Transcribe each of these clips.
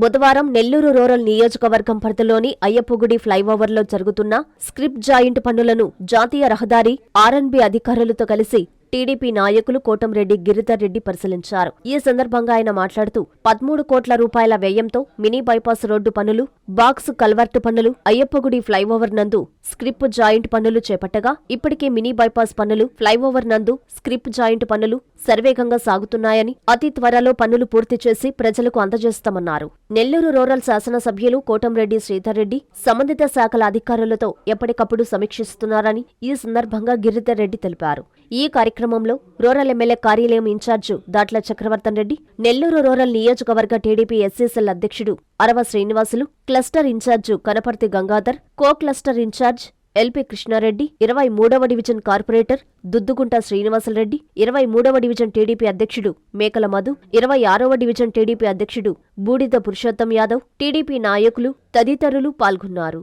బుధవారం నెల్లూరు రూరల్ నియోజకవర్గం పరిధిలోని అయ్యప్పగుడి ఫ్లైఓవర్లో జరుగుతున్న స్క్రిప్ట్ జాయింట్ పనులను జాతీయ రహదారి ఆర్ఎన్బి అధికారులతో కలిసి టీడీపీ నాయకులు కోటంరెడ్డి గిరిధర్ రెడ్డి పరిశీలించారు. ఈ సందర్భంగా ఆయన మాట్లాడుతూ పదమూడు కోట్ల రూపాయల వ్యయంతో మినీ బైపాస్ రోడ్డు పనులు బాక్స్ కల్వర్టు పనులు అయ్యప్పగుడి ఫ్లైఓవర్ నందు స్క్రిప్ జాయింట్ పనులు చేపట్టగా ఇప్పటికే మినీ బైపాస్ పనులు ఫ్లైఓవర్ నందు స్క్రిప్ జాయింట్ పనులు సర్వేగంగా సాగుతున్నాయని అతి త్వరలో పనులు పూర్తి చేసి ప్రజలకు అందజేస్తామన్నారు. నెల్లూరు రూరల్ శాసనసభ్యులు కోటంరెడ్డి శ్రీధర్ రెడ్డి సంబంధిత శాఖల అధికారులతో ఎప్పటికప్పుడు సమీక్షిస్తున్నారని ఈ సందర్భంగా గిరిధర్ రెడ్డి తెలిపారు. ఈ కార్యక్రమంలో రూరల్ ఎమ్మెల్యే కార్యాలయం in charge Datla Chakravarthan Reddy Nellore rural నియోజకవర్గ టీడీపీ ఎస్సీసీఎల్ అధ్యక్షుడు Arava Srinivasulu cluster in charge Kanaparthi Gangadhar co cluster in charge LP Krishna Reddy ఇరవై మూడవ డివిజన్ కార్పొరేటర్ దుద్దుగుంట శ్రీనివాసరెడ్డి ఇరవై మూడవ డివిజన్ టీడీపీ అధ్యక్షుడు మేకల మధు ఇరవై ఆరవ డివిజన్ టీడీపీ అధ్యక్షుడు బూడిద పురుషోత్తం యాదవ్ టీడీపీ నాయకులు తదితరులు పాల్గొన్నారు.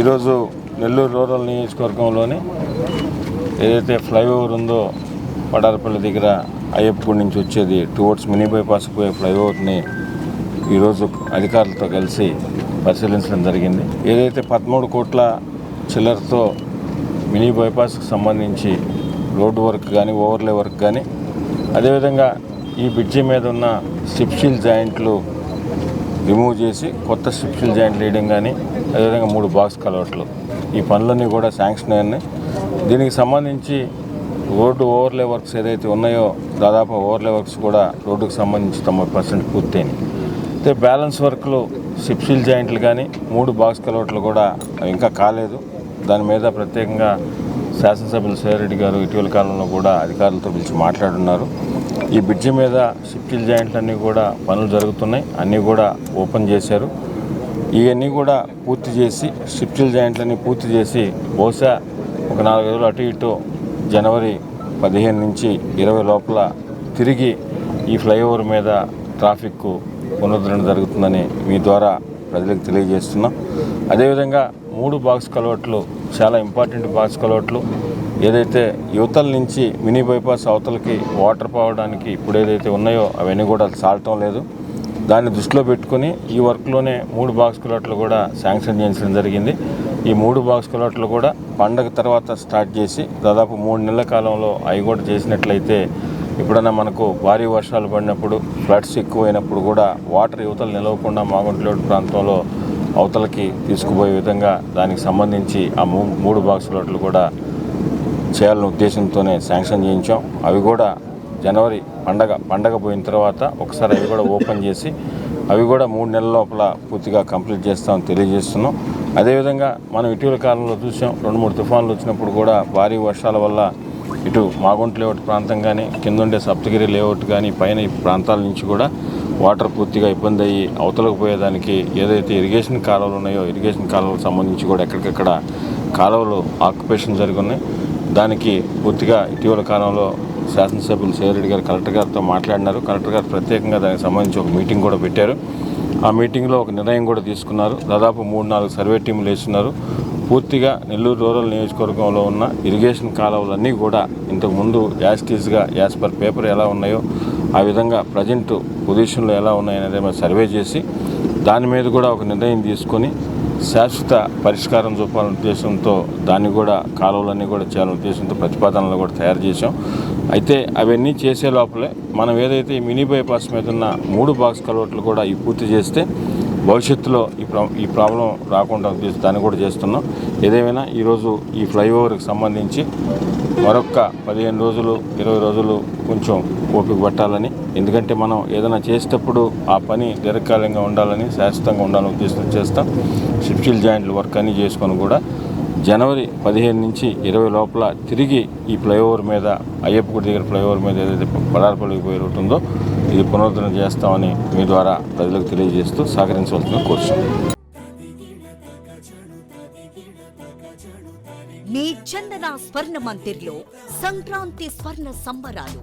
ఈరోజు నెల్లూరు రూరల్ నియోజకవర్గంలోని ఏదైతే ఫ్లైఓవర్ ఉందో పడారపల్లి దగ్గర అయ్యప్పగుడి నుంచి వచ్చేది టువర్డ్స్ మినీ బైపాస్ పోయే ఫ్లైఓవర్ని ఈరోజు అధికారులతో కలిసి పరిశీలించడం జరిగింది. ఏదైతే పదమూడు కోట్ల చిల్లరతో మినీ బైపాస్కి సంబంధించి రోడ్డు వర్క్ కానీ ఓవర్లే వర్క్ కానీ అదేవిధంగా ఈ బ్రిడ్జి మీద ఉన్న స్టిప్షీల్ జాయింట్లు రిమూవ్ చేసి కొత్త స్ట్రిప్షిల్ జాయింట్ వేయడం కానీ అదేవిధంగా మూడు బాక్స్ కలవట్లు. ఈ పనులన్నీ కూడా శాంక్షన్ అయినాయి దీనికి సంబంధించి రోడ్డు ఓవర్లే వర్క్స్ ఏదైతే ఉన్నాయో దాదాపు ఓవర్లే వర్క్స్ కూడా రోడ్డుకు సంబంధించి తొంభై పర్సెంట్ పూర్తయినాయి. అయితే బ్యాలెన్స్ వర్క్లు సిప్షిల్ జాయింట్లు కానీ మూడు బాక్స్ కలవట్లు కూడా ఇంకా కాలేదు. దాని మీద ప్రత్యేకంగా శాసనసభ్యులు సేరెడ్డి గారు ఇటీవల కాలంలో కూడా అధికారులతో పిలిచి మాట్లాడున్నారు. ఈ బ్రిడ్జి మీద షిఫ్టిల్ జాయింట్లన్నీ కూడా పనులు జరుగుతున్నాయి. అన్నీ కూడా ఓపెన్ చేశారు. ఇవన్నీ కూడా పూర్తి చేసి షిఫ్టిల్ జాయింట్లన్నీ పూర్తి చేసి బహుశా ఒక నాలుగు రోజులు అటు ఇటు జనవరి పదిహేను నుంచి ఇరవై లోపల తిరిగి ఈ ఫ్లైఓవర్ మీద ట్రాఫిక్ పునరుద్ధరణ జరుగుతుందని మీ ద్వారా ప్రజలకు తెలియజేస్తున్నాం. అదేవిధంగా మూడు బాక్స్ కలవట్లు చాలా ఇంపార్టెంట్ బాక్స్ కలవట్లు. ఏదైతే యువతల నుంచి మినీ బైపాస్ అవతలకి వాటర్ పోవడానికి ఇప్పుడు ఏదైతే ఉన్నాయో అవన్నీ కూడా సాలటం లేదు. దాన్ని దృష్టిలో పెట్టుకుని ఈ వర్క్లోనే మూడు బాక్స్ కలవట్లు కూడా శాంక్షన్ చేయించడం జరిగింది. ఈ మూడు బాక్స్ కలవట్లు కూడా పండగ తర్వాత స్టార్ట్ చేసి దాదాపు మూడు నెలల కాలంలో అవి కూడా చేసినట్లయితే ఎప్పుడైనా మనకు భారీ వర్షాలు పడినప్పుడు ఫ్లడ్స్ ఎక్కువైనప్పుడు కూడా వాటర్ యువతలు నిలవకుండా మాగుంట్లేడు ప్రాంతంలో అవతలకి తీసుకుపోయే విధంగా దానికి సంబంధించి ఆ మూ మూడు బాక్స్ లోట్లు కూడా చేయాలనే ఉద్దేశంతోనే శాంక్షన్ చేయించాం. అవి కూడా జనవరి పండగ పండగ పోయిన తర్వాత ఒకసారి అవి కూడా ఓపెన్ చేసి అవి కూడా మూడు నెలల లోపల పూర్తిగా కంప్లీట్ చేస్తామని తెలియజేస్తున్నాం. అదేవిధంగా మనం ఇటీవల కాలంలో చూసాం రెండు మూడు తుఫాన్లు వచ్చినప్పుడు కూడా భారీ వర్షాల వల్ల ఇటు మాగుంట లేఅవుట్ ప్రాంతం కానీ కిందుండే సప్తగిరి లేఅవుట్ కానీ పైన ఈ ప్రాంతాల నుంచి కూడా వాటర్ పూర్తిగా ఇబ్బంది అయ్యి అవతలకు పోయేదానికి ఏదైతే ఇరిగేషన్ కాలువలు ఉన్నాయో ఇరిగేషన్ కాలువలకు సంబంధించి కూడా ఎక్కడికక్కడ కాలువలు ఆక్యుపేషన్ జరిగి ఉన్నాయి దానికి పూర్తిగా ఇటీవల కాలంలో శాసనసభ్యులు సేవరెడ్డి గారు కలెక్టర్ గారితో మాట్లాడినారు. కలెక్టర్ గారు ప్రత్యేకంగా దానికి సంబంధించి ఒక మీటింగ్ కూడా పెట్టారు. ఆ మీటింగ్లో ఒక నిర్ణయం కూడా తీసుకున్నారు. దాదాపు మూడు నాలుగు సర్వే టీంలు వేస్తున్నారు. పూర్తిగా నెల్లూరు రూరల్ నియోజకవర్గంలో ఉన్న ఇరిగేషన్ కాలువలన్నీ కూడా ఇంతకుముందు యాస్టీస్గా యాజ్ పర్ పేపర్ ఎలా ఉన్నాయో ఆ విధంగా ప్రజెంట్ పొజిషన్లో ఎలా ఉన్నాయనేది మేము సర్వే చేసి దాని మీద కూడా ఒక నిర్ణయం తీసుకొని శాశ్వత పరిష్కారం చూపాలనే ఉద్దేశంతో దాన్ని కూడా కాలువలన్నీ కూడా చేయాలనే ఉద్దేశంతో ప్రతిపాదనలు కూడా తయారు చేశాం. అయితే అవన్నీ చేసే లోపలే మనం ఏదైతే మినీ బైపాస్ మీద ఉన్న మూడు బాక్స్ కలవట్లు కూడా ఈ పూర్తి చేస్తే భవిష్యత్తులో ఈ ప్రా ఈ ప్రాబ్లం రాకుండా దాన్ని కూడా చేస్తున్నాం. ఏదేమైనా ఈరోజు ఈ ఫ్లైఓవర్కి సంబంధించి మరొక పదిహేను రోజులు ఇరవై రోజులు కొంచెం ఓపిక పట్టాలని ఎందుకంటే మనం ఏదైనా చేసేటప్పుడు ఆ పని దీర్ఘకాలంగా ఉండాలని శాశ్వతంగా ఉండాలని ఉద్దేశం చేస్తాం. షిప్షిల్ జాయింట్లు వర్క్ అన్నీ చేసుకొని కూడా జనవరి పదిహేను నుంచి ఇరవై లోపల తిరిగి ఈ ఫ్లైఓవర్ మీద అయ్యప్పగుడి దగ్గర ఫ్లైఓవర్ మీద ఏదైతే పడారపల్లికి పోయి రూట్ ఉందో ఇది పునరుద్ధరణ చేస్తామని మీ ద్వారా ప్రజలకు తెలియజేస్తూ సహకరించవలసిన కోరుతున్నాం మీ చందన స్వర్ణ మందిర్లో సంక్రాంతి స్వర్ణ సంబరాలు.